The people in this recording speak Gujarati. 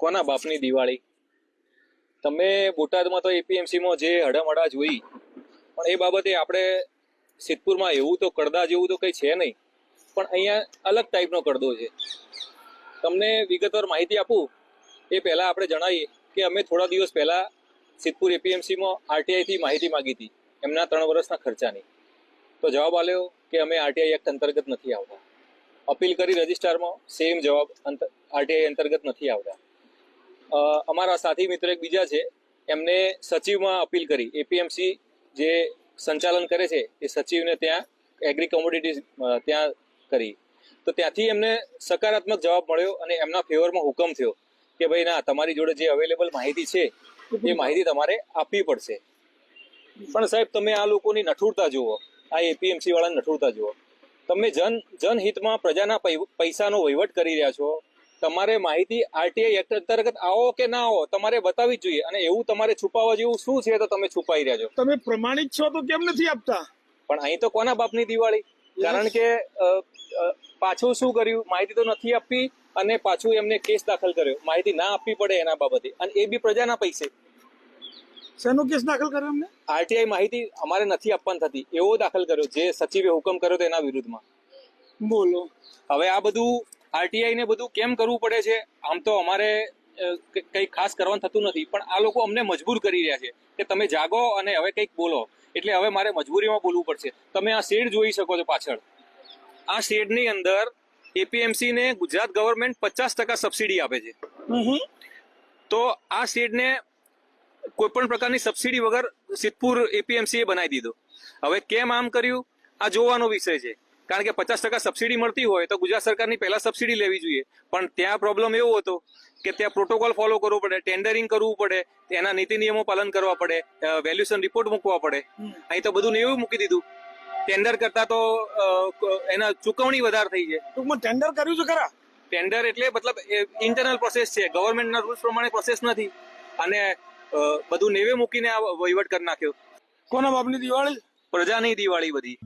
કોના બાપની દિવાળી? તમે બોટાદમાં તો એપીએમસીમાં જે હડામડા જોઈ, પણ એ બાબતે આપણે સિદ્ધપુરમાં એવું તો કડદા જેવું તો કંઈ છે નહીં, પણ અહીંયા અલગ ટાઈપનો કડદો છે. તમને વિગતવાર માહિતી આપું? એ પહેલાં આપણે જણાવીએ કે અમે થોડા દિવસ પહેલાં સિદ્ધપુર એપીએમસીમાં આરટીઆઈથી માહિતી માગી હતી, એમના ત્રણ વર્ષના ખર્ચાની. તો જવાબ આલ્યો કે અમે આરટીઆઈ એક્ટ અંતર્ગત નથી આવતા. અપીલ કરી રજિસ્ટ્રારમાં, સેમ જવાબ આરટીઆઈ અંતર્ગત નથી આવતા. અમારા સાથી મિત્ર એક બીજા છે. એમને સચિવમાં અપીલ કરી. એપીએમસી જે સંચાલન કરે છે, એ સચિવને ત્યાં એગ્રી કોમોડિટીઝ ત્યાં કરી. તો ત્યાંથી એમને સકારાત્મક જવાબ મળ્યો અને એમના ફેવરમાં હુકમ થયો કે ભાઈ, ના, તમારી જોડે જે અવેલેબલ માહિતી છે, એ માહિતી તમારે આપવી પડશે. પણ સાહેબ, તમે આ લોકોની નઠુરતા જુઓ. આ એપીએમસી વાળાની નઠુરતા જુઓ. તમે જન, જનહિતમાં પ્રજાના પૈસાનો વહીવટ કરી રહ્યા છો. તમારે માહિતી આરટીઆઈ એક્ટ અંતર્ગત આવો કે ના આવો તમારે બતાવવી જોઈએ. અને એવું તમારે છુપાવવા જેવું શું છે તો તમે છુપાઈ રહ્યા છો. તમે પ્રમાણિત છો તો કેમ નથી આપતા? પણ અહીં તો કોના બાપની દિવાળી? કારણ કે પાછું શું કર્યું? માહિતી તો નથી આપી અને પાછું એમને કેસ દાખલ કર્યો. માહિતી ના આપવી પડે એના બાબતે. અને એ બી પ્રજાના પૈસે. શેનો કેસ દાખલ કર્યો અમને આરટીઆઈ માહિતી અમારે નથી આપવાની થતી. એવો દાખલ કર્યો. જે સચિવે હુકમ કર્યો તેના વિરુદ્ધમાં. બોલો. હવે આ બધું આરટીઆઈ ને બધું કેમ કરવું પડે છે? આમ તો અમારે કંઈ ખાસ કરવાનું થતું નથી પણ આ લોકો અમને મજબૂર કરી રહ્યા છે કે તમે જાગો અને હવે કંઈક બોલો. એટલે હવે મારે મજબૂરીમાં બોલવું પડશે. તમે આ શેડ જોઈ શકો છો પાછળ. આ શેડની અંદર એપીએમસી ને ગુજરાત ગવર્મેન્ટ પચાસ ટકા સબસિડી આપે છે. તો આ શેડને કોઈ પણ પ્રકારની સબસિડી વગર સિદ્ધપુર એપીએમસી એ બનાવી દીધો. હવે કેમ આમ કર્યું? આ જોવાનો વિષય છે. કારણ કે પચાસ ટકા સબસિડી મળતી હોય તો ગુજરાત સરકારની પહેલાં સબસિડી લેવી જોઈએ. પણ ત્યાં પ્રોબ્લેમ એવો હતો કે ત્યાં પ્રોટોકોલ ફોલો કરવો પડે ટેન્ડરિંગ કરવું પડે એના નીતિ નિયમો પાલન કરવા પડે વેલ્યુએશન રિપોર્ટ મૂકવા પડે. અહીં તો બધું એવું મૂકી દીધું. ટેન્ડર કરતા તો એના ચૂકવણી વધારે થઈ છે ટૂંકમાં ટેન્ડર કર્યું છે ખરા? ટેન્ડર એટલે મતલબ ઇન્ટરનલ પ્રોસેસ છે. ગવર્મેન્ટના રૂલ્સ પ્રમાણે પ્રોસેસ નથી. અને બધું નેવે મૂકીને આ વહીવટ કરી નાખ્યો. કોના બાપની દિવાળી? પ્રજાની દિવાળી બધી.